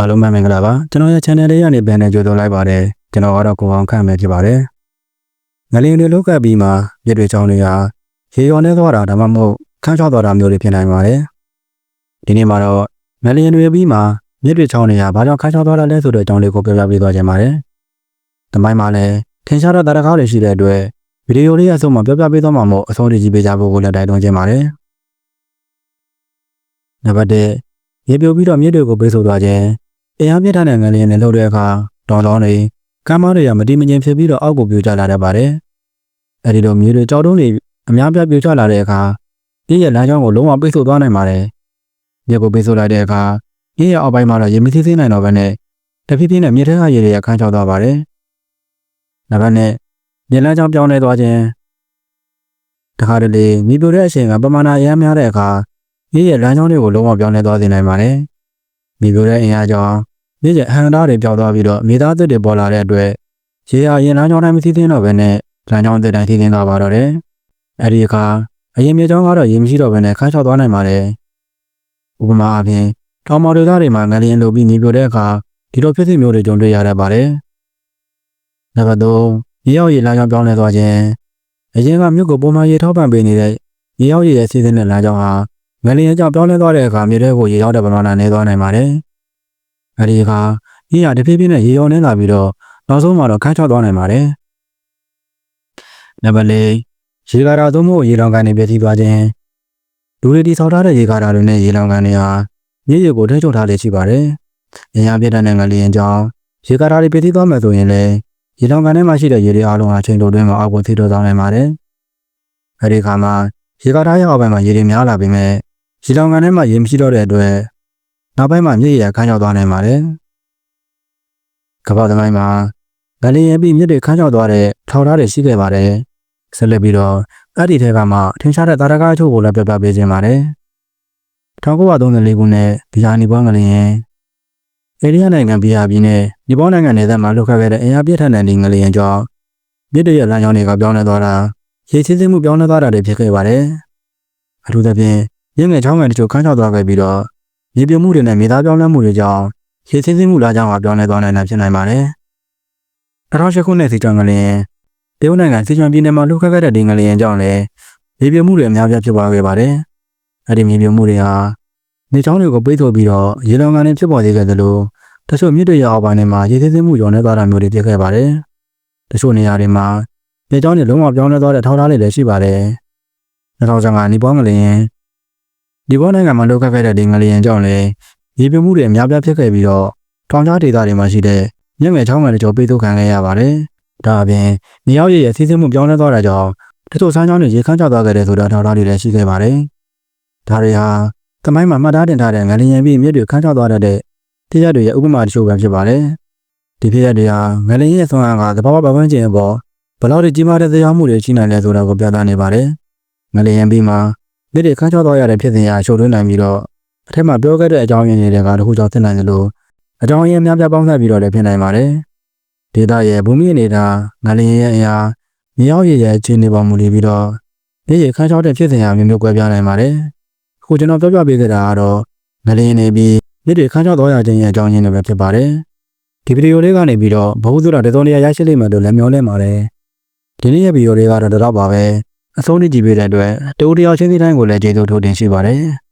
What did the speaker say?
အားလုံးပဲမင်္ဂလာပါကျွန်တော်ရဲ့ channel လေးကနေပြန်နေကြိုဆိုလိုက်ပါတယ်ကျွန်တော်ကတော့ကိုအောင်ခန့်ပဲဖြစ်ပါတယ်ငလျင်တွေလောက်ကပ်ပြီးမှမြစ်တွေချောင်းတွေဟာရေရောနေသွားတာဒါမှမဟုတ်ခန်းချောက်သွားတာမျိုးတွေဖြစ်နိုင်ပါတယ်ဒီနေ့မှာတော့ငလျင်တွေပြီးမှမြစ်တွေချောင်းတွေဟာဘာကြောင့်ခန်းချောက်သွားတာလဲဆိုတဲ့အကြောင်းလေးကိုပြောပြပေးသွားခြင်းပါတယ်တမိုင်းမှာလည်းထင်ရှားတဲ့တရားကားတွေရှိတဲ့အတွက်ဗီဒီယိုလေးအဆုံးမှာပြောပြပေးသွားမှာမို့အဆုံးထိကြည့်ပေးကြဖို့ကိုလည်းတိုက်တွန်းခြင်းပါတယ်နံပါတ်1ရေပြိုပြီးတော့မြစ်တွေကိုပေးဆိုသွားခြင်း အင်အားပြထားတဲ့ငလျင်တွေလှုပ်တဲ့အခါတောင်တောင်းတွေကမ်းမတွေကမတိမငြိမ်ဖြစ်ပြီးတော့အောက်ကိုပြိုကျလာတတ်ပါတယ်။အဲဒီလိုမြေတွေကြောက်တုံးတွေအများပြားပြိုကျလာတဲ့အခါပြည့်ရဲ့လမ်းကြောင်းကိုလုံးဝပိတ်ဆို့သွားနိုင်ပါတယ်။မြေကိုပိတ်ဆို့လိုက်တဲ့အခါပြည့်ရဲ့အောက်ပိုင်းမှာတော့ရေမသိသိနိုင်တော့ဘဲနဲ့တဖြည်းဖြည်းနဲ့မြေထဲကရေတွေကခန်းချောက်သွားပါတယ်။နောက်ပိုင်းနဲ့မြေလမ်းကြောင်းပြောင်းလဲသွားခြင်းတခါတလေမြေပြိုတဲ့အချိန်ကပမာဏအများများတဲ့အခါပြည့်ရဲ့လမ်းကြောင်းတွေကိုလုံးဝပြောင်းလဲသွားစေနိုင်ပါတယ်။မြေပြိုတဲ့အင်အားကြောင့် မြစ်ကျအဟန်သားတွေပျောက်သွားပြီးတော့မြေသားသစ်တွေပေါ်လာတဲ့အတွက်ရေဟာရင်လမ်းကြောင်းတိုင်းမသိသိတော့ဘဲနဲ့လမ်းကြောင်းသစ်တိုင်းသိသိသွားပါတော့တယ်။အဲဒီအခါအရင်မြေကြောင်းကတော့ရေမရှိတော့ဘဲနဲ့ခါချောက်သွားနိုင်ပါတယ်။ဥပမာအားဖြင့်တောင်မော်ဒေသတွေမှာငလျင်လိုပြီးမြေပြိုတဲ့အခါဒီလိုဖြစ်စဉ်မျိုးတွေကြုံတွေ့ရတတ်ပါတယ်။နံပါတ်3ရေရောက်ရေလမ်းကြောင်းပြောင်းလဲသွားခြင်းအရင်ကမြို့ကိုပုံမှန်ရေထောက်ပံ့ပေးနေတဲ့ရေရောက်ရေရဲ့စီးစဉ်တဲ့လမ်းကြောင်းဟာငလျင်ကြောင့်ပြောင်းလဲသွားတဲ့အခါမြေထဲကိုရေရောက်တဲ့ပမာဏနည်းသွားနိုင်ပါတယ်။ အဲဒီအခါရေရတဖြည်းဖြည်းနဲ့ရေရောနေလာပြီးတော့နောက်ဆုံးမှာတော့ခန်းချောက်သွားနိုင်ပါတယ်။နံပါတ်၄ရေကာတာသုံးဖို့ရေလောင်ကန်တွေပြည့်စည်သွားခြင်းလူတွေတိဆောက်ထားတဲ့ရေကာတာတွေနဲ့ရေလောင်ကန်တွေဟာမြေရေကိုထိန်းချုပ်ထားလေရှိပါတယ်။ရရပြည့်တဲ့ငလျင်ကြောင့်ရေကာတာတွေပြည့်စည်သွားမယ်ဆိုရင်လည်းရေလောင်ကန်ထဲမှာရှိတဲ့ရေတွေအလုံးဟာချိန်တိုတွင်းမှာအောက်ကိုထိထုတ်သွားနိုင်ပါတယ်။အဲဒီအခါမှာရေကာတာရဲ့အောက်ပိုင်းမှာရေတွေများလာပြီးမဲ့ရေလောင်ကန်ထဲမှာရေမရှိတော့တဲ့အတွက် နောက်ပိုင်းမှာမြစ်ရခန်းချောက်သွားနိုင်ပါတယ်။ကမ္ဘာသမိုင်းမှာဗလီယပြီးမြစ်တွေခန်းချောက်သွားတဲ့ထောက်ထားတွေရှိခဲ့ပါတယ်။ဆက်လက်ပြီးတော့အဲ့ဒီထဲကမှထင်ရှားတဲ့တာရကားအချို့ကိုလည်းပြပြပေးခြင်းပါတယ်။1934ခုနှစ်ဘီယာနီပွားငလျင်အိန္ဒိယနိုင်ငံဘီယာပြည်နယ်ညီပေါနိုင်ငံနယ်စပ်မှာလှုပ်ခတ်ခဲ့တဲ့အင်အားပြည့်ထန်တဲ့ဒီငလျင်ကြောင့်မြစ်တွေရဲ့လမ်းကြောင်းတွေကပြောင်းလဲသွားတာရေချင်းစင်းမှုပြောင်းလဲသွားတာတွေဖြစ်ခဲ့ပါတယ်။အထူးသဖြင့်ရင်းငယ်ချောင်းငယ်တချို့ခန်းချောက်သွားခဲ့ပြီးတော့ မြေပြိုမှုတွေနဲ့မြေသားပြောင်းလဲမှုတွေကြောင့်ရေစင်းစင်းမှုလာကြောင်းကပြောင်းလဲသွားနိုင်တာဖြစ်နိုင်ပါတယ်။2008ခုနှစ်စီတံငလျင်တရုတ်နိုင်ငံစီချွန်ပြည်နယ်မှာလှုပ်ခတ်ခဲ့တဲ့ဒီငလျင်ကြောင့်လည်းမြေပြိုမှုတွေအများပြားဖြစ်ပွားခဲ့ပါတယ်။အဲဒီမြေပြိုမှုတွေဟာနေချောင်းတွေကိုပိတ်ဆို့ပြီးတော့ရေလောင်ကန်တွေဖြစ်ပေါ်စေခဲ့သလိုတချို့မြစ်တွေရအောင်ပိုင်းတွေမှာရေစင်းစင်းမှုကြောင့်လည်းသွားတာမျိုးတွေဖြစ်ခဲ့ပါတယ်။တချို့နေရာတွေမှာမြေချောင်းတွေလုံးဝပြောင်းလဲသွားတဲ့ထောက်ထားတွေလည်းရှိပါတယ်။2015နီပေါငလျင် ဒီဘောနိုင်ငံမှာလှုပ်ခတ်ခဲ့တဲ့ဒီငလျင်ကြောင့်လည်းရေပြမှုတွေအများပြားဖြစ်ခဲ့ပြီးတော့ထောင်ချားဒေသတွေမှာရှိတဲ့မြက်ငယ်ချောင်းငယ်တွေကြောပိတ်ဆို့ခံခဲ့ရပါတယ်။ဒါအပြင်နေရောက်ရည်ရဲ့စီးဆင်းမှုပြောင်းလဲသွားတာကြောင့်တချို့ဆန်းချောင်းတွေရေခမ်းကျသွားခဲ့တဲ့ဆိုတာထောက်ထားတွေလည်းရှိခဲ့ပါတယ်။ဒါတွေဟာသမိုင်းမှာမှတ်သားတင်ထားတဲ့ငလျင်ပြီးမြစ်တွေခမ်းကျသွားတတ်တဲ့ဖြစ်ရပ်တွေရဲ့ဥပမာတချို့ပဲဖြစ်ပါတယ်။ဒီဖြစ်ရပ်တွေဟာငလျင်ရဲ့ဆွမ်းအားကသဘာဝပတ်ဝန်းကျင်အပေါ်ဘယ်လောက်ထိကြီးမားတဲ့တရားမှုတွေရှိနိုင်လဲဆိုတာကိုပြသနေပါတယ်။ငလျင်ပြီးမှာ မြစ်တွေခမ်းချောသွားရတဲ့ဖြစ်စဉ်ရာရှုပ်ထွေးနိုင်ပြီးတော့အထက်မှာပြောခဲ့တဲ့အကြောင်းရင်းတွေကတခုကြောင့်ဖြစ်နိုင်တယ်လို့အကြောင်းရင်းများပြားပေါင်းစပ်ပြီးတော့လည်းဖြစ်နိုင်ပါတယ်။ဒေတာရဲ့ဘူမိအနေထားငလျင်ရဲ့အရာမြေရောက်ရည်ရဲ့အခြေအနေပေါ်မူတည်ပြီးတော့မြစ်ရေခမ်းချောတဲ့ဖြစ်စဉ်ရာမျိုးမျိုးကွဲပြားနိုင်ပါတယ်။အခုကျွန်တော်ပြောပြပေးခဲ့တာကတော့ငလျင်နေပြီးမြစ်တွေခမ်းချောသွားရခြင်းရဲ့အကြောင်းရင်းတွေပဲဖြစ်ပါတယ်။ဒီဗီဒီယိုလေးကနေပြီးတော့ဘ ഹു သုဒတစုံတရာရရှိလိမ့်မယ်လို့လည်းမျှော်လင့်ပါတယ်။ဒီနေ့ရဲ့ဗီဒီယိုလေးကတော့တော့ပါပဲ။ အဆုံးထိကြည့်ပေးတဲ့အတွက်တူတယောက်ချင်းစီတိုင်းကိုလည်းကျေးဇူးထိုးတင်ရှိပါတယ်။